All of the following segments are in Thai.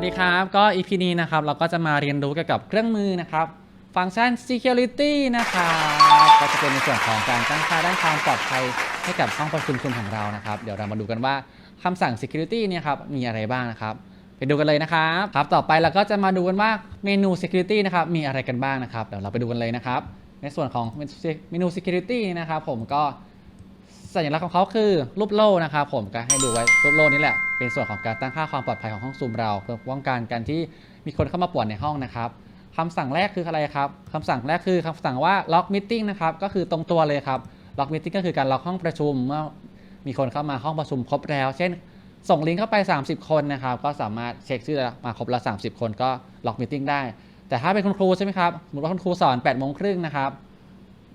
วัสดีครับ ก็ EP นี้นะครับ เราก็จะมาเรียนรู้เกี่ยวกับเครื่องมือนะครับ ฟังก์ชัน security นะครับ ก็จะเป็นในส่วนของการตั้งค่าด้านความปลอดภัยให้กับห้องประชุมคุณของเรานะครับ เดี๋ยวเรามาดูกันว่าคำสั่ง security เนี่ยครับ มีอะไรบ้างนะครับ ไปดูกันเลยนะครับ ครับ ต่อไปเราก็จะมาดูกันว่าเมนู security นะครับ มีอะไรกันบ้างนะครับ เดี๋ยวเราไปดูกันเลยนะครับ ในส่วนของเมนู security นะครับ ผมก็ สัญลักษณ์ของเขาคือรูปโล่นะครับผมก็ให้ดูไว้รูปโล่นี่แหละเป็นส่วนของการตั้งค่าความปลอดภัยของห้องซูมเราเพื่อป้องกันการที่มีคนเข้ามาป่วนในห้องนะครับคำสั่งแรกคืออะไรครับคำสั่งแรกคือคำสั่งว่า lock meeting นะครับก็คือตรงตัวเลยครับ lock meeting ก็คือการล็อกห้องประชุมเมื่อมีคนเข้ามาห้องประชุมครบแล้ว เช่น ส่งลิงก์เข้าไป 30 คนนะครับก็สามารถเช็คชื่อมาครบละ 30 คนก็ lock meeting ได้ แต่ถ้าเป็นคุณครูใช่ไหมครับสมมติว่าคุณครูสอน8โมงครึ่งนะครับ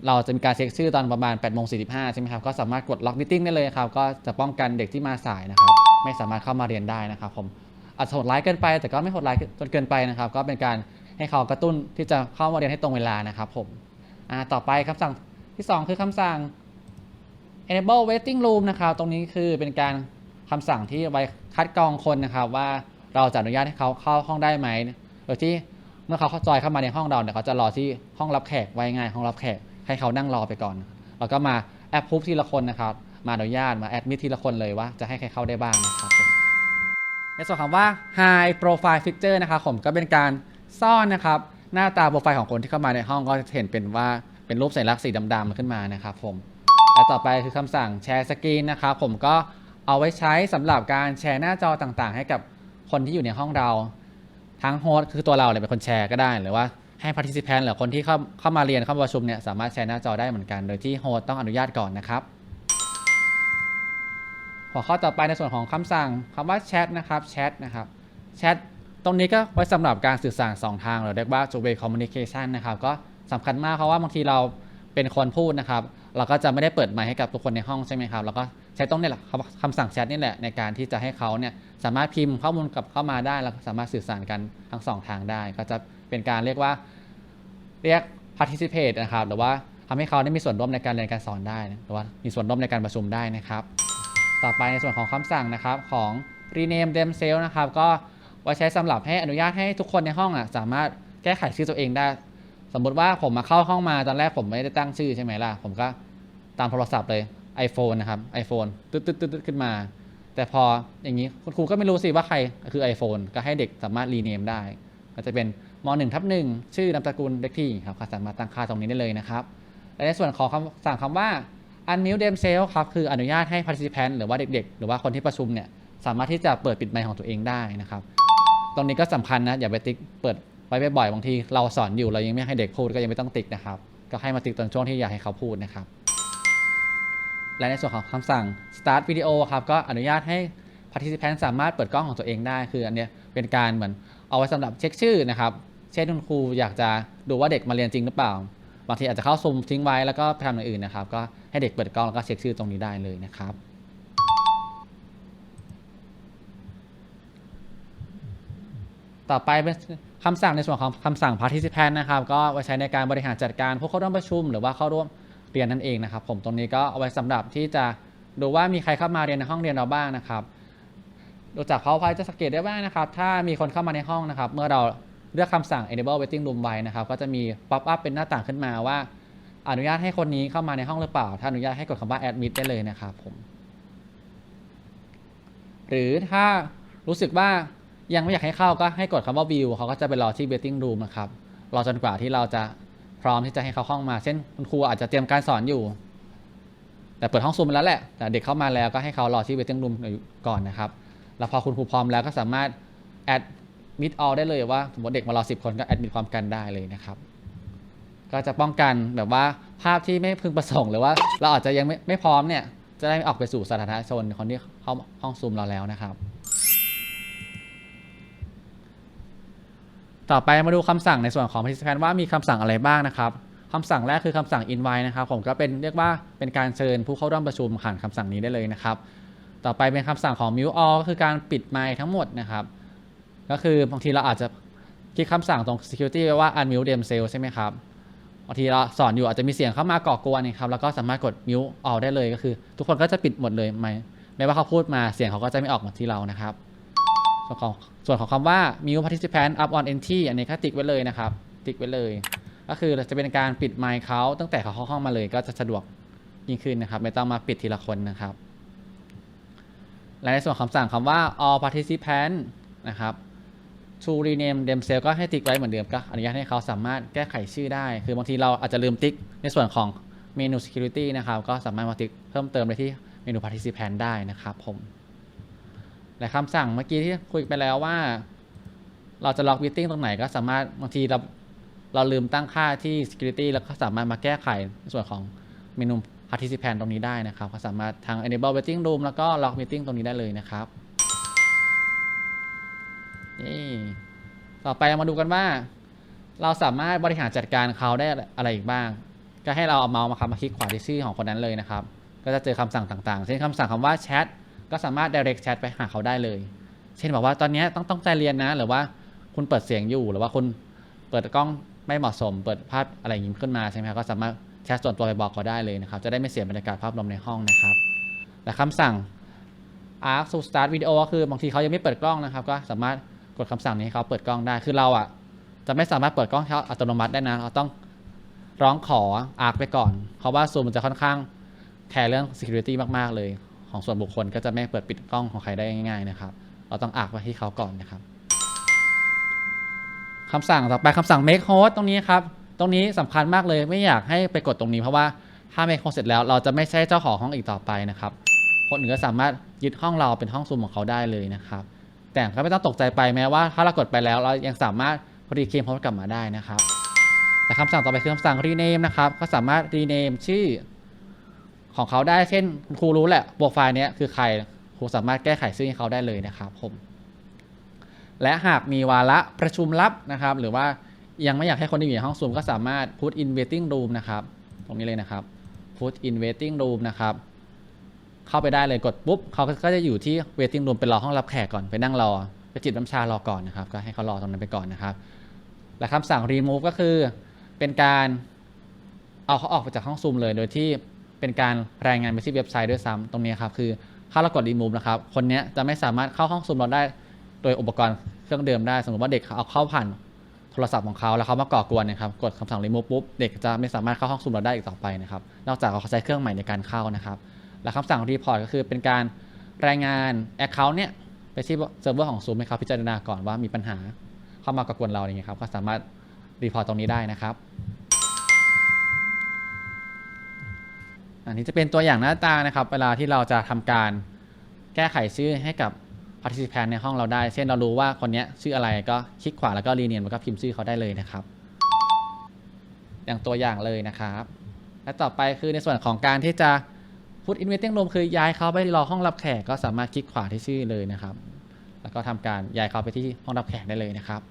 เราจะมีการเช็คชื่อตอนประมาณ8โมง45ใช่ไหมครับ ก็สามารถกดล็อกมิ e ได้เลยครับ ก็จะป้องกันเด็กที่มาสายนะครับ ไม่สามารถเข้ามาเรียนได้นะครับผม อาจจะโหดร้ายเกินไป แต่ก็ไม่โหดร้ายจนเกินไปนะครับ ก็เป็นการให้เขากระตุ้นที่จะเข้ามาเรียนให้ตรงเวลานะครับผม อ่า ต่อไปคำสั่งที่ 2 คือคำสั่ง enable waiting room นะครับ ตรงนี้คือเป็นการคำสั่งที่ไว้คัดกรองคนนะครับว่าเราจะอนุญาตให้เขาเข้าห้องได้ไหมโดยที่เมื่อเขาจอยเข้ามาในห้องเราเนี่ยเขาจะรอที่ห้องรับแขกไว้ง่ายห้องรับแขก ให้เขานั่งรอไปก่อน แล้วก็มาแอปพูฟทีละคนนะครับ มาอนุญาตมาแอดมิททีละคนเลยว่าจะให้ใครเข้าได้บ้างนะครับในส่วนคำว่า high profile picture นะครับผมก็เป็นการซ่อนนะครับ หน้าตาโปรไฟล์ของคนที่เข้ามาในห้องก็จะเห็นเป็นว่าเป็นรูปสัญลักษณ์สีดำๆขึ้นมานะครับผมและต่อไปคือคำสั่งแชร์สกรีนนะครับผมก็เอาไว้ใช้สำหรับการแชร์หน้าจอต่างๆ ให้กับคนที่อยู่ในห้องเรา ทั้งโฮสต์คือตัวเราเนี่ยเป็นคนแชร์ก็ได้หรือว่า ให้ participant หรือคนที่เข้าเข้ามาเรียนเข้ามาประชุมเนี่ยสามารถแชร์หน้าจอได้เหมือนกัน โดยที่โฮสต์ต้องอนุญาตก่อนนะครับ หัวข้อต่อไปในส่วนของคำสั่งคำว่าแชทนะครับแชทนะครับแชทตรงนี้ก็ไว้สำหรับการสื่อสารสองทางหรือเรียกว่า two way communication นะครับก็สำคัญมากเพราะว่าบางทีเราเป็นคนพูดนะครับ เราก็จะไม่ได้เปิดไมค์ให้กับทุกคนในห้องใช่ไหมครับแล้วก็ใช้ตรงนี้แหละคำสั่งแชทนี่แหละในการที่จะให้เขาเนี่ยสามารถพิมพ์ข้อมูลกับเข้ามาได้ แล้วก็สามารถสื่อสารกันทั้งสองทางได้ ก็จะ เป็นการเรียกว่าเรียก participate นะครับหรือว่าทำให้เขาได้มีส่วนร่วมในการเรียนการสอนได้หรือว่ามีส่วนร่วมในการประชุมได้นะครับ ต่อไปในส่วนของคำสั่งนะครับของ rename themselves นะครับก็ไว้ใช้สำหรับให้อนุญาตให้ทุกคนในห้องอะสามารถแก้ไขชื่อตัวเองได้ สมมุติว่าผมมาเข้าห้องมาตอนแรกผมไม่ได้ตั้งชื่อใช่ไหมล่ะ ผมก็ตามโทรศัพท์เลย iPhone นะครับ iPhone ตึ๊ดตึ๊ดตึ๊ดขึ้นมา แต่พออย่างนี้คุณครูก็ไม่รู้สิว่าใครคือ iPhone ก็ให้เด็กสามารถ rename ได้ ก็จะเป็น ม1ทับ1ชื่อนามสกุลเลขที่ครับก็สามารถตั้งค่าตรงนี้ได้เลยนะครับ และในส่วนของคำสั่งคำว่า unmute themselves ครับคืออนุญาตให้ participant หรือว่าเด็กๆ หรือว่าคนที่ประชุมเนี่ยสามารถที่จะเปิดปิดไมค์ของตัวเองได้นะครับ ตรงนี้ก็สำคัญนะอย่าไปติ๊กเปิดไว้บ่อยๆบางทีเราสอนอยู่เรายังไม่ให้เด็กพูดก็ยังไม่ต้องติ๊กนะครับ ก็ให้มาติ๊กตอนช่วงที่อยากให้เขาพูดนะครับ และในส่วนของคำสั่ง start video ครับก็อนุญาตให้ participant สามารถเปิดกล้องของตัวเองได้ คืออันเนี้ยเป็นการเหมือนเอาไว้สำหรับเช็คชื่อนะครับ เช่นคุณครูอยากจะดูว่าเด็กมาเรียนจริงหรือเปล่า บางทีอาจจะเข้าซูมทิ้งไว้แล้วก็ไปทำอย่างอื่นนะครับ ก็ให้เด็กเปิดกล้องแล้วก็เช็คชื่อตรงนี้ได้เลยนะครับต่อไปเป็นคำสั่งในส่วนของคำสั่ง participant นะครับ ก็ไว้ใช้ในการบริหารจัดการผู้เข้าร่วมประชุม หรือว่าเข้าร่วมเรียนนั่นเองนะครับ ผมตรงนี้ก็เอาไว้สำหรับที่จะดูว่ามีใครเข้ามาเรียนในห้องเรียนเราบ้างนะครับดูจาก PowerPoint จะสังเกตได้ว่านะครับ ถ้ามีคนเข้ามาในห้องนะครับ เมื่อเรา เลือกคำสั่ง enable waiting room ไว้นะครับ ก็จะมี pop up เป็นหน้าต่างขึ้นมาว่า อนุญาตให้คนนี้เข้ามาในห้องหรือเปล่า ถ้าอนุญาตให้กดคำว่า admit ได้เลยนะครับผม หรือถ้ารู้สึกว่ายังไม่อยากให้เข้าก็ให้กดคำว่า view เขาก็จะไปรอที่ waiting room นะครับ รอจนกว่าที่เราจะพร้อมที่จะให้เขาห้องมา เช่นคุณครูอาจจะเตรียมการสอนอยู่ แต่เปิดห้องซูมไปแล้วแหละ แต่เด็กเข้ามาแล้วก็ให้เขารอที่ waiting room ก่อนนะครับ แล้วพอคุณครูพร้อมแล้วก็สามารถ add mid all ได้เลยว่าสมมติเด็กมารอ10คนก็ add mid พร้อมกันได้เลยนะครับก็จะป้องกันแบบว่าภาพที่ไม่พึงประสงค์ หรือว่าเราอาจจะยังไม่ไม่พร้อมเนี่ย จะได้ไม่ออกไปสู่สาธารณชนคนที่เข้าห้องซูมเราแล้วนะครับ ต่อไปมาดูคำสั่งในส่วนของ participant ว่ามีคำสั่งอะไรบ้างนะครับคำสั่งแรกคือคำสั่ง invite นะครับ ผมก็เป็นเรียกว่าเป็นการเชิญผู้เข้าร่วมประชุมผ่านคำสั่งนี้ได้เลยนะครับ ต่อไปเป็นคำสั่งของ mute all ก็คือการปิดไมค์ทั้งหมดนะครับ ก็คือบางทีเราอาจจะคลิกคำสั่งตรง security ว่า unmute themselves ใช่ไหมครับบางทีเราสอนอยู่อาจจะมีเสียงเข้ามาก่อกวนนะครับแล้วก็สามารถกด mute all ได้เลยก็คือ ทุกคนก็จะปิดหมดเลยไม่ไม่ว่าเขาพูดมาเสียงเขาก็จะไม่ออกมาที่เรานะครับ ส่วนของส่วนของคำว่า mute participant up on entry อันนี้ก็ติ๊กไว้เลยนะครับ ติ๊กไว้เลย ก็คือจะเป็นการปิดไมค์เขาตั้งแต่เขาเข้าห้องมาเลยก็จะสะดวกยิ่งขึ้นนะครับ ไม่ต้องมาปิดทีละคนนะครับและในส่วนคำสั่งคำว่า all participant นะครับ to rename themselves ก็ให้ติ๊กไว้เหมือนเดิมก็อนุญาตให้เขาสามารถแก้ไขชื่อได้ คือบางทีเราอาจจะลืมติ๊กในส่วนของเมนู security นะครับ ก็สามารถมาติ๊กเพิ่มเติมไปที่เมนู participant ได้นะครับผมและคำสั่งเมื่อกี้ที่คุยไปแล้วว่า เราจะล็อก meeting ตรงไหนก็สามารถบางทีเราเราลืมตั้งค่าที่ security แล้วก็สามารถมาแก้ไขในส่วนของเมนู participant ตรงนี้ได้นะครับ ก็สามารถทาง enable waiting room แล้วก็ lock meeting ตรงนี้ได้เลยนะครับ นี่ต่อไปเรามาดูกันว่า เราสามารถบริหารจัดการเขาได้อะไรอีกบ้าง ก็ให้เราเอาเมาส์มาคับมาคลิกขวาที่ชื่อของคนนั้นเลยนะครับ ก็จะเจอคำสั่งต่างๆ เช่นคำสั่งคำว่าแชทก็สามารถ direct chat ไปหาเขาได้เลย เช่นบอกว่าตอนนี้ต้องต้องใจเรียนนะ หรือว่าคุณเปิดเสียงอยู่ หรือว่าคุณเปิดกล้องไม่เหมาะสม เปิดภาพอะไรอย่างนี้ขึ้นมาใช่ไหมครับ ก็สามารถแชทส่วนตัวไปบอกเขาได้เลยนะครับ จะได้ไม่เสียบรรยากาศภาพรวมในห้องนะครับ และคำสั่ง ask to start video ก็คือบางทีเขายังไม่เปิดกล้องนะครับ ก็สามารถ กดคำสั่งนี้ให้เขาเปิดกล้องได้ คือเราอะ จะไม่สามารถเปิดกล้องเขาอัตโนมัติได้นะ เราต้องร้องขอ ask ไปก่อน เพราะว่า Zoom มันจะค่อนข้างแคร์เรื่อง security มาก ๆ เลย ของส่วนบุคคลก็จะไม่เปิดปิดกล้องของใครได้ง่าย ๆ นะครับ เราต้อง ask ไปที่เขาก่อนนะครับคำสั่งต่อไปคำสั่ง make host ตรงนี้ครับ ตรงนี้สำคัญมากเลย ไม่อยากให้ไปกดตรงนี้เพราะว่าถ้า make host เสร็จแล้ว เราจะไม่ใช่เจ้าของห้องอีกต่อไปนะครับ คนอื่นก็สามารถยึดห้องเราเป็นห้องซูมของเขาได้เลยนะครับ แต่ก็ไม่ต้องตกใจไปแม้ว่าถ้าเรากดไปแล้ว เรายังสามารถรีเคมโพสต์กลับมาได้นะครับแต่คำสั่งต่อไปคือคำสั่ง rename นะครับก็สามารถ rename ชื่อ ของเขาได้เช่นครูรู้แหละโปรไฟล์นี้คือใครครูสามารถแก้ไขชื่อให้เขาได้เลยนะครับผมและหากมีวาระประชุมลับนะครับ หรือว่ายังไม่อยากให้คนที่อยู่ในห้องซูมก็สามารถ put in waiting room นะครับ ตรงนี้เลยนะครับ put in waiting room นะครับ เข้าไปได้เลยกดปุ๊บเขาก็จะอยู่ที่ waiting room เป็นรอห้องรับแขกก่อนไปนั่งรอไปจิบน้ำชารอก่อนนะครับก็ให้เขารอตรงนั้นไปก่อนนะครับและคำสั่ง remove ก็คือเป็นการเอาเขาออกไปจากห้องซูมเลย โดยที่เป็นการรายงานไปที่เว็บไซต์ด้วยซ้ำตรงนี้ครับคือถ้าเรากด remove นะครับคนนี้จะไม่สามารถเข้าห้องซูมเราได้โดยอุปกรณ์เครื่องเดิมได้สมมติว่าเด็กเอาเข้าผ่านโทรศัพท์ของเขาแล้วเขามาก่อกวนนะครับกดคำสั่ง remove ปุ๊บเด็กจะไม่สามารถเข้าห้องซูมเราได้อีกต่อไปนะครับนอกจากเขาใช้เครื่องใหม่ในการเข้านะครับ และคำสั่ง report ก็คือเป็นการรายงาน account เนี่ยไปที่เซิร์ฟเวอร์ของ Zoom ให้เขาพิจารณาก่อนว่ามีปัญหาเข้ามากกวนเราอย่างเงี้ยครับ ก็สามารถ report ตตรงนี้ได้นะครับ อันนี้จะเป็นตัวอย่างหน้าตานะครับ เวลาที่เราจะทำการแก้ไขชื่อให้กับ participant ในห้องเราได้ เช่นเรารู้ว่าคนเนี้ยชื่ออะไรก็คลิกขวาแล้วก็รีเนียนแล้วก็พิมพ์ชื่อเขาได้เลยนะครับ อย่างตัวอย่างเลยนะครับ และต่อไปคือในส่วนของการที่จะ พุทอินเวสติ้งรูมคือย้ายเขาไปรอห้องรับแขกก็สามารถคลิกขวาที่ชื่อเลยนะครับ แล้วก็ทำการย้ายเขาไปที่ห้องรับแขกได้เลยนะครับ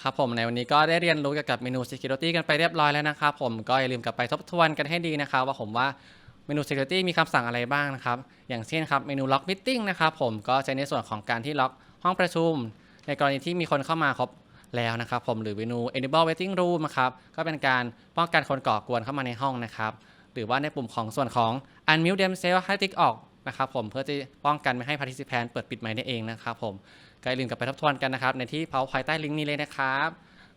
ครับผมในวันนี้ก็ได้เรียนรู้เกี่ยวกับเมนู Security กันไปเรียบร้อยแล้วนะครับ ผมก็อย่าลืมกลับไปทบทวนกันให้ดีนะครับ ว่าผมว่าเมนู Security มีคำสั่งอะไรบ้างนะครับ อย่างเช่นครับเมนู Lock Meeting นะครับผมก็ใช้ในส่วนของการที่ล็อกห้องประชุม ในกรณีที่มีคนเข้ามาครบแล้วนะครับผมหรือเมนู Enable Waiting Room นะครับก็เป็นการป้องกันคนก่อกวนเข้ามาในห้องนะครับ หรือว่าในปุ่มของส่วนของ unmute themselves ให้ติ๊กออกนะครับผมเพื่อจะป้องกันไม่ให้ participant เปิดปิดไมค์ได้เองนะครับผมก็อย่าลืมกลับไปทบทวนกันนะครับ ในที่เพาภายใต้ลิงก์นี้เลยนะครับ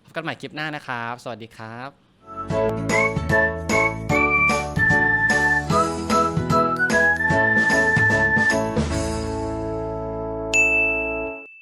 พบกันใหม่คลิปหน้านะครับ สวัสดีครับ